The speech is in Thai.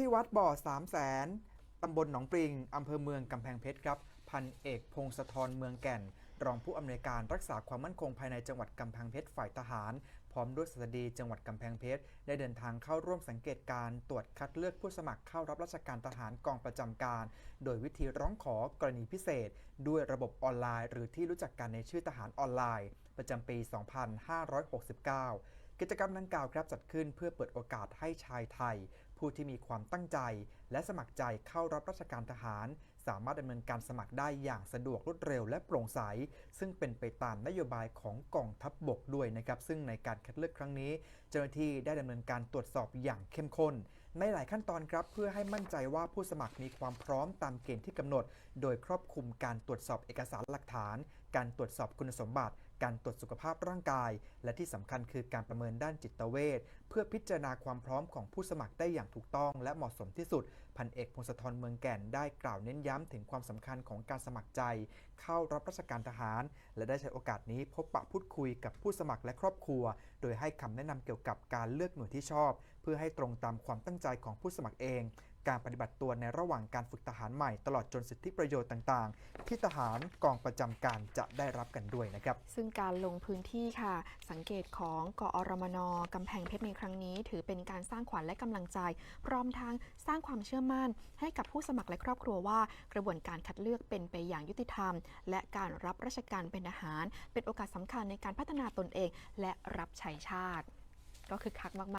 ที่วัดบ่อสามแสนตำบลหนองปริงอำเภอเมืองกำแพงเพชรครับ พันเอกพงศธรเมืองแก่น รองผู้อำนวยการรักษาความมั่นคงภายในจังหวัดกำแพงเพชรฝ่ายทหาร พร้อมด้วยสตดีจังหวัดกำแพงเพชร ได้เดินทางเข้าร่วมสังเกตการตรวจคัดเลือกผู้สมัครเข้ารับราชการทหารกองประจำการ โดยวิธีร้องขอกรณีพิเศษ ด้วยระบบออนไลน์ หรือที่รู้จักกันในชื่อทหารออนไลน์ ประจำปี 2569กิจกรรมดังกล่าวครับจัดขึ้นเพื่อเปิดโอกาสให้ชายไทย ผู้ที่มีความตั้งใจ และสมัครใจเข้ารับราชการทหาร สามารถดำเนินการสมัครได้อย่างสะดวกรวดเร็วและโปร่งใส ซึ่งเป็นไปตามนโยบายของกองทัพบบกด้วยนะครับ ซึ่งในการคัดเลือกครั้งนี้ เจ้าหน้าที่ได้ดำเนินการตรวจสอบอย่างเข้มข้น ในหลายขั้นตอนครับ เพื่อให้มั่นใจว่าผู้สมัครมีความพร้อมตามเกณฑ์ที่กำหนด โดยครอบคลุมการตรวจสอบเอกสารหลักฐาน การตรวจสอบคุณสมบัติ การตรวจสุขภาพร่างกาย และที่สำคัญคือการประเมินด้านจิตเวชเพื่อพิจารณาความพร้อมของผู้สมัครได้อย่างถูกต้อง และเหมาะสมที่สุด พันเอกพงศธรเมืองแก่นได้กล่าวเน้นย้ำถึงความสำคัญของการสมัครใจ เข้ารับราชการทหาร และได้ใช้โอกาสนี้พบปะพูดคุยกับผู้สมัครและครอบครัว โดยให้คำแนะนำเกี่ยวกับการเลือกหน่วยที่ชอบ เพื่อให้ตรงตามความตั้งใจของผู้สมัครเองการปฏิบัติตัวในระหว่างการฝึกทหารใหม่ตลอดจนสิทธิประโยชน์ต่างๆ ที่ทหารกองประจำการจะได้รับกันด้วยนะครับ ซึ่งการลงพื้นที่ค่ะ สังเกตของกอรมนกำแพงเพชรในครั้งนี้ ถือเป็นการสร้างขวัญและกำลังใจ พร้อมทั้งสร้างความเชื่อมั่น ให้กับผู้สมัครและครอบครัวว่า กระบวนการคัดเลือกเป็นไปอย่างยุติธรรม และการรับราชการเป็นทหาร เป็นโอกาสสำคัญในการพัฒนาตนเอง และรับใช้ชาติ ก็คือคักมากๆ